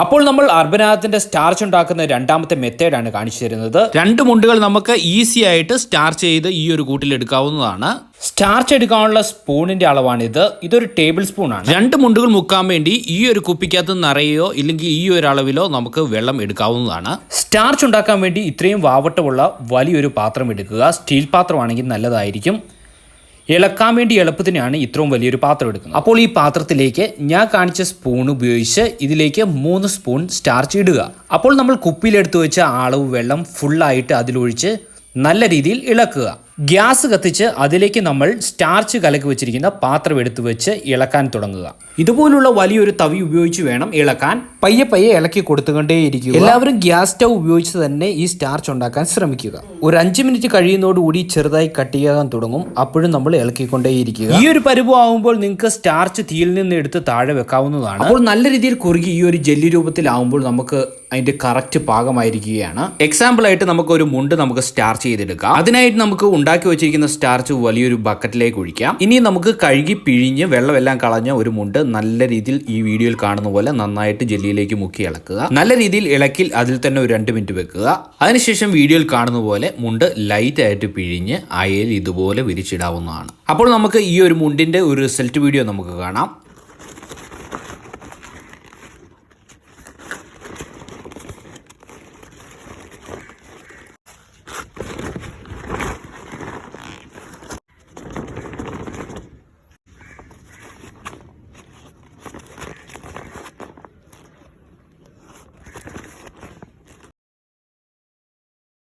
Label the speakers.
Speaker 1: അപ്പോൾ നമ്മൾ അർബനാഥത്തിന്റെ സ്റ്റാർച്ച് ഉണ്ടാക്കുന്ന രണ്ടാമത്തെ മെത്തേഡാണ് കാണിച്ചു തരുന്നത്. രണ്ട് മുണ്ടുകൾ നമുക്ക് ഈസി ആയിട്ട് സ്റ്റാർച്ച് ചെയ്ത് ഈ ഒരു കൂട്ടിൽ എടുക്കാവുന്നതാണ്. സ്റ്റാർച്ച് എടുക്കാനുള്ള സ്പൂണിന്റെ അളവാണിത്. ഇതൊരു ടേബിൾ സ്പൂൺ ആണ്. രണ്ട് മുണ്ടുകൾ മുക്കാൻ വേണ്ടി ഈ ഒരു കുപ്പിക്കകത്ത് നിറയോ ഇല്ലെങ്കിൽ ഈ ഒരു അളവിലോ നമുക്ക് വെള്ളം എടുക്കാവുന്നതാണ്. സ്റ്റാർച്ച് ഉണ്ടാക്കാൻ വേണ്ടി ഇത്രയും വാവട്ടമുള്ള വലിയൊരു പാത്രം എടുക്കുക. സ്റ്റീൽ പാത്രമാണെങ്കിൽ നല്ലതായിരിക്കും. ഇളക്കാൻ വേണ്ടി എളുപ്പത്തിനാണ് ഇത്രയും വലിയൊരു പാത്രം എടുക്കുന്നത്. അപ്പോൾ ഈ പാത്രത്തിലേക്ക് ഞാൻ കാണിച്ച സ്പൂൺ ഉപയോഗിച്ച് ഇതിലേക്ക് മൂന്ന് സ്പൂൺ സ്റ്റാർച്ച് ഇടുക. അപ്പോൾ നമ്മൾ കുപ്പിയിലെടുത്ത് വെച്ച അളവ് വെള്ളം ഫുള്ളായിട്ട് അതിലൊഴിച്ച് നല്ല രീതിയിൽ ഇളക്കുക. ഗ്യാസ് കത്തിച്ച് അതിലേക്ക് നമ്മൾ സ്റ്റാർച്ച് കലക്കി വെച്ചിരിക്കുന്ന പാത്രം എടുത്ത് വെച്ച് ഇളക്കാൻ തുടങ്ങുക. ഇതുപോലുള്ള വലിയൊരു തവി ഉപയോഗിച്ച് വേണം ഇളക്കാൻ. പയ്യെ പയ്യെ ഇളക്കി കൊടുത്തുകൊണ്ടേയിരിക്കുക. എല്ലാവരും ഗ്യാസ് സ്റ്റൗ ഉപയോഗിച്ച് തന്നെ ഈ സ്റ്റാർച്ച് ഉണ്ടാക്കാൻ ശ്രമിക്കുക. ഒരു അഞ്ച് മിനിറ്റ് കഴിയുന്നതോടുകൂടി ചെറുതായി കട്ടിയാകാൻ തുടങ്ങും. അപ്പോഴും നമ്മൾ ഇളക്കിക്കൊണ്ടേയിരിക്കുക. ഈ ഒരു പരുവം ആകുമ്പോൾ നിങ്ങൾക്ക് സ്റ്റാർച്ച് തീയിൽ നിന്ന് എടുത്ത് താഴെ വെക്കാവുന്നതാണ്. അപ്പോൾ നല്ല രീതിയിൽ കുറുകി ഈ ഒരു ജെല്ലി രൂപത്തിലാവുമ്പോൾ നമുക്ക് അതിന്റെ കറക്റ്റ് പാകമായിരിക്കുകയാണ്. എക്സാമ്പിൾ ആയിട്ട് നമുക്ക് ഒരു മുണ്ട് നമുക്ക് സ്റ്റാർച്ച് ചെയ്തെടുക്കാം. അതിനായിട്ട് നമുക്ക് ഉണ്ടാക്കി വെച്ചിരിക്കുന്ന സ്റ്റാർച്ച് വലിയൊരു ബക്കറ്റിലേക്ക് ഒഴിക്കാം. ഇനി നമുക്ക് കഴുകി പിഴിഞ്ഞ് വെള്ളമെല്ലാം കളഞ്ഞ ഒരു മുണ്ട് നല്ല രീതിയിൽ ഈ വീഡിയോയിൽ കാണുന്ന പോലെ നന്നായിട്ട് ജെല്ലിയിലേക്ക് മുക്കി ഇളക്കുക. നല്ല രീതിയിൽ ഇളക്കിൽ അതിൽ തന്നെ ഒരു രണ്ട് മിനിറ്റ് വെക്കുക. അതിനുശേഷം വീഡിയോയിൽ കാണുന്ന പോലെ മുണ്ട് ലൈറ്റ് ആയിട്ട് പിഴിഞ്ഞ് അയൽ ഇതുപോലെ വിരിച്ചിടാവുന്നതാണ്. അപ്പോൾ നമുക്ക് ഈ ഒരു മുണ്ടിന്റെ ഒരു റിസൾട്ട് വീഡിയോ നമുക്ക് കാണാം.